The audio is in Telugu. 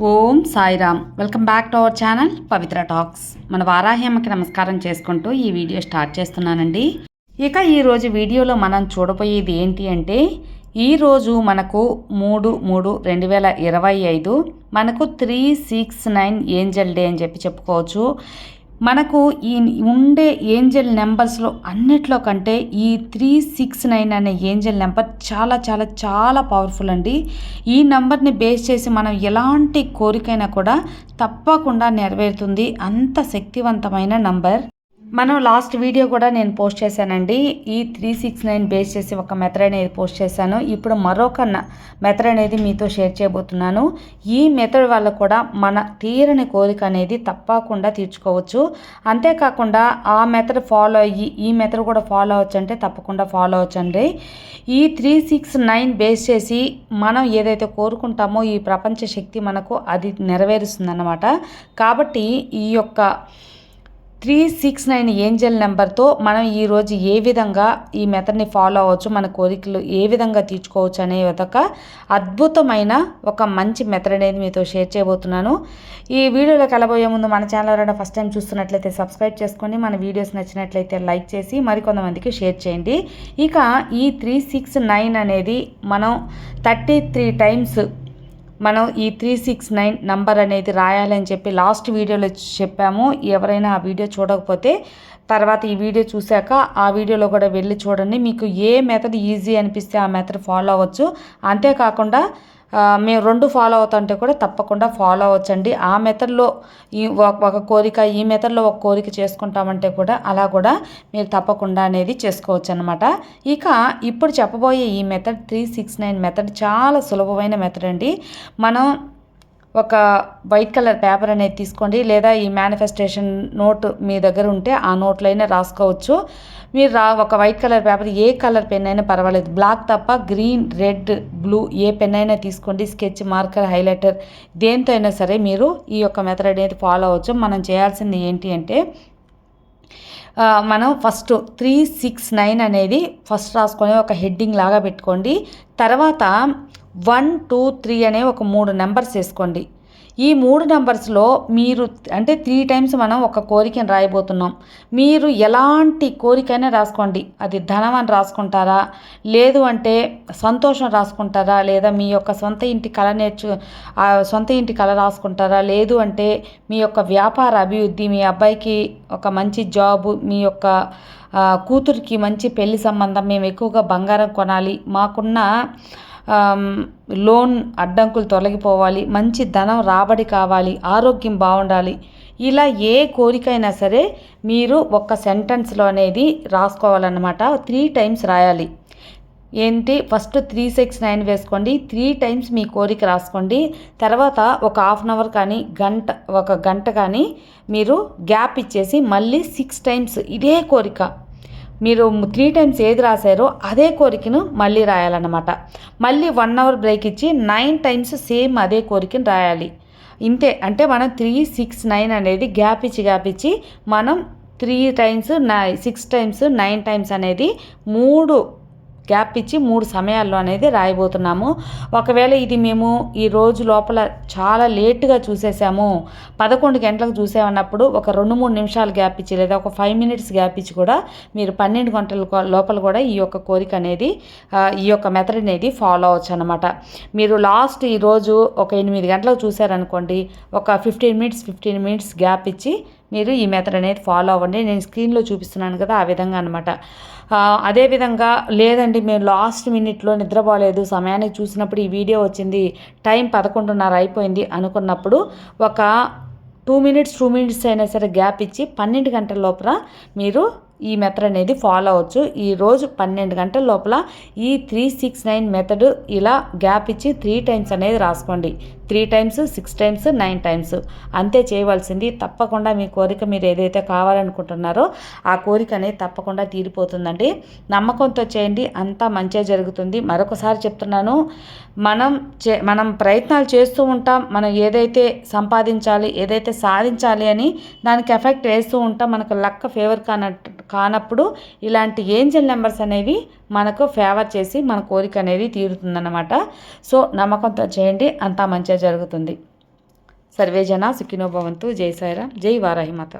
Om Sairam. Welcome back to our channel Pavitra talks. మన వారాహ్యమ్మకి నమస్కారం చేసుకుంటూ ఈ వీడియో స్టార్ట్ చేస్తున్నానండి. ఇక ఈరోజు వీడియోలో మనం చూడబోయేది ఏంటి అంటే ఈరోజు మనకు మూడు మూడు రెండు వేల ఇరవై ఐదు మనకు three six nine angel day అని చెప్పి చెప్పుకోవచ్చు. మనకు ఈ ఉండే ఏంజల్ నెంబర్స్లో అన్నిట్లో కంటే ఈ త్రీ సిక్స్ నైన్ అనే ఏంజల్ నెంబర్ చాలా చాలా చాలా పవర్ఫుల్ అండి. ఈ నెంబర్ని బేస్ చేసి మనం ఎలాంటి కోరికైనా కూడా తప్పకుండా నెరవేరుతుంది. అంత శక్తివంతమైన నంబర్. మనం లాస్ట్ వీడియో కూడా నేను పోస్ట్ చేశానండి. ఈ త్రీ సిక్స్ నైన్ బేస్ చేసి ఒక మెథడ్ అనేది పోస్ట్ చేశాను. ఇప్పుడు మరొక మెథడ్ అనేది మీతో షేర్ చేయబోతున్నాను. ఈ మెథడ్ వల్ల కూడా మన తీరని కోరిక అనేది తప్పకుండా తీర్చుకోవచ్చు. అంతేకాకుండా ఆ మెథడ్ ఫాలో అయ్యి ఈ మెథడ్ కూడా ఫాలో అవ్వచ్చు అంటే తప్పకుండా ఫాలో అవ్వచ్చండి. ఈ త్రీ సిక్స్ నైన్ బేస్ చేసి మనం ఏదైతే కోరుకుంటామో ఈ ప్రపంచ శక్తి మనకు అది నెరవేరుస్తుంది కాబట్టి ఈ యొక్క త్రీ సిక్స్ నైన్ ఏంజల్ నెంబర్తో మనం ఈరోజు ఏ విధంగా ఈ మెథడ్ని ఫాలో అవ్వచ్చు మన కోరికలు ఏ విధంగా తీర్చుకోవచ్చు అనే ఒక అద్భుతమైన ఒక మంచి మెథడ్ అనేది మీతో షేర్ చేయబోతున్నాను. ఈ వీడియోలో కలబోయే ముందు మన ఛానల్ ఎవరైనా ఫస్ట్ టైం చూస్తున్నట్లయితే సబ్స్క్రైబ్ చేసుకోండి మన వీడియోస్ నచ్చినట్లయితే లైక్ చేసి మరికొంతమందికి షేర్ చేయండి. ఇక ఈ త్రీ సిక్స్ నైన్ అనేది మనం థర్టీ త్రీ టైమ్స్ మనం ఈ త్రీ సిక్స్ నైన్ నంబర్ అనేది రాయాలని చెప్పి లాస్ట్ వీడియోలో చెప్పాము. ఎవరైనా ఆ వీడియో చూడకపోతే తర్వాత ఈ వీడియో చూశాక ఆ వీడియోలో కూడా వెళ్ళి చూడండి. మీకు ఏ మెథడ్ ఈజీ అనిపిస్తే ఆ మెథడ్ ఫాలో అవ్వచ్చు. అంతేకాకుండా మేము రెండు ఫాలో అవుతుంటే కూడా తప్పకుండా ఫాలో అవ్వచ్చండి. ఆ మెథడ్లో ఈ ఒక కోరిక ఈ మెథడ్లో ఒక కోరిక చేసుకుంటామంటే కూడా అలా కూడా మీరు తప్పకుండా అనేది చేసుకోవచ్చు అనమాట ఇక ఇప్పుడు చెప్పబోయే ఈ method three six nine method చాలా సులభమైన మెథడ్ అండి. మనం ఒక వైట్ కలర్ పేపర్ అనేది తీసుకోండి లేదా ఈ మేనిఫెస్టేషన్ నోట్ మీ దగ్గర ఉంటే ఆ నోట్లో అయినా రాసుకోవచ్చు. మీరు రా ఒక వైట్ కలర్ పేపర్ ఏ కలర్ పెన్ అయినా పర్వాలేదు. బ్లాక్ తప్ప గ్రీన్ రెడ్ బ్లూ ఏ పెన్ అయినా తీసుకోండి. స్కెచ్ మార్కర్ హైలైటర్ దేంతో అయినా సరే మీరు ఈ యొక్క మెథడ్ అనేది ఫాలో అవ్వచ్చు. మనం చేయాల్సింది ఏంటి అంటే మనం ఫస్ట్ త్రీ సిక్స్ నైన్ అనేది ఫస్ట్ రాసుకొని ఒక హెడ్డింగ్ లాగా పెట్టుకోండి. తర్వాత వన్ టూ త్రీ అనే ఒక మూడు నెంబర్స్ వేసుకోండి. ఈ మూడు నెంబర్స్లో మీరు అంటే త్రీ టైమ్స్ మనం ఒక కోరికను రాయబోతున్నాం. మీరు ఎలాంటి కోరికైనా రాసుకోండి. అది ధనం అని రాసుకుంటారా? లేదు అంటే సంతోషం రాసుకుంటారా? లేదా మీ యొక్క సొంత ఇంటి కళ నేర్చు సొంత ఇంటి కళ రాసుకుంటారా? లేదు అంటే మీ యొక్క వ్యాపార అభివృద్ధి మీ అబ్బాయికి ఒక మంచి జాబు మీ యొక్క కూతురికి మంచి పెళ్ళి సంబంధం మేము ఎక్కువగా బంగారం కొనాలి. మాకున్న లోన్ అడ్డంకులు తొలగిపోవాలి మంచి ధనం రాబడి కావాలి ఆరోగ్యం బాగుండాలి. ఇలా ఏ కోరికైనా సరే మీరు ఒక సెంటెన్స్లో అనేది రాసుకోవాలన్నమాట. త్రీ టైమ్స్ రాయాలి. ఏంటి? ఫస్ట్ త్రీ సిక్స్ నైన్ వేసుకోండి. త్రీ టైమ్స్ మీ కోరిక రాసుకోండి. తర్వాత ఒక హాఫ్ అన్ అవర్ కానీ గంట ఒక గంట కానీ మీరు గ్యాప్ ఇచ్చేసి మళ్ళీ సిక్స్ టైమ్స్ ఇదే కోరిక. మీరు త్రీ టైమ్స్ ఏది రాశారో అదే కోరికను మళ్ళీ రాయాలన్నమాట. మళ్ళీ వన్ అవర్ బ్రేక్ ఇచ్చి నైన్ టైమ్స్ సేమ్ అదే కోరికను రాయాలి. ఇంతే అంటే మనం త్రీ సిక్స్ నైన్ అనేది గ్యాప్ ఇచ్చి గ్యాప్ ఇచ్చి మనం three times nine six times nine times అనేది మూడు గ్యాప్ ఇచ్చి మూడు సమయాల్లో అనేది రాయబోతున్నాము. ఒకవేళ ఇది మేము ఈ రోజు లోపల చాలా లేట్గా చూసేసాము పదకొండు గంటలకు చూసామన్నప్పుడు ఒక రెండు మూడు నిమిషాలు గ్యాప్ ఇచ్చి లేదా ఒక ఫైవ్ మినిట్స్ గ్యాప్ ఇచ్చి కూడా మీరు పన్నెండు గంటల లోపల కూడా ఈ యొక్క కోరిక అనేది ఈ యొక్క మెథడ్ అనేది ఫాలో అవ్వచ్చు అనమాట మీరు లాస్ట్ ఈరోజు ఒక ఎనిమిది గంటలకు చూసారనుకోండి ఒక fifteen minutes fifteen minutes gap ఇచ్చి మీరు ఈ మెథడ్ అనేది ఫాలో అవ్వండి. నేను స్క్రీన్లో చూపిస్తున్నాను కదా ఆ విధంగా అనమాట అదేవిధంగా లేదండి మేము లాస్ట్ మినిట్లో నిద్రపోలేదు. సమయానికి చూసినప్పుడు ఈ వీడియో వచ్చింది. టైం పదకొండున్నర అయిపోయింది అనుకున్నప్పుడు ఒక టూ మినిట్స్ టూ మినిట్స్ అయినా సరే గ్యాప్ ఇచ్చి పన్నెండు గంటల లోపల మీరు ఈ మెథడ్ అనేది ఫాలో అవ్వచ్చు. ఈరోజు పన్నెండు గంటల లోపల ఈ త్రీ సిక్స్ నైన్ మెథడ్ ఇలా గ్యాప్ ఇచ్చి త్రీ టైమ్స్ అనేది రాసుకోండి. Three times six times nine times అంతే చేయవలసింది. తప్పకుండా మీ కోరిక మీరు ఏదైతే కావాలనుకుంటున్నారో ఆ కోరిక అనేది తప్పకుండా తీరిపోతుందండి. నమ్మకంతో చేయండి. అంతా మంచిగా జరుగుతుంది. మరొకసారి చెప్తున్నాను. మనం చే మనం ప్రయత్నాలు చేస్తూ ఉంటాం. మనం ఏదైతే సంపాదించాలి ఏదైతే సాధించాలి అని దానికి ఎఫెక్ట్ వేస్తూ ఉంటాం. మనకు లక్క ఫేవర్ కానట్టు కానప్పుడు ఇలాంటి ఏంజల్ నెంబర్స్ అనేవి మనకు ఫేవర్ చేసి మన కోరిక అనేది తీరుతుందన్నమాట. సో నమ్మకంతో చేయండి. అంతా మంచిగా జరుగుతుంది. సర్వే సుఖినోభవంతు సుఖినో భవంతు. జై సాయిరామ్. జై వారాహిమాత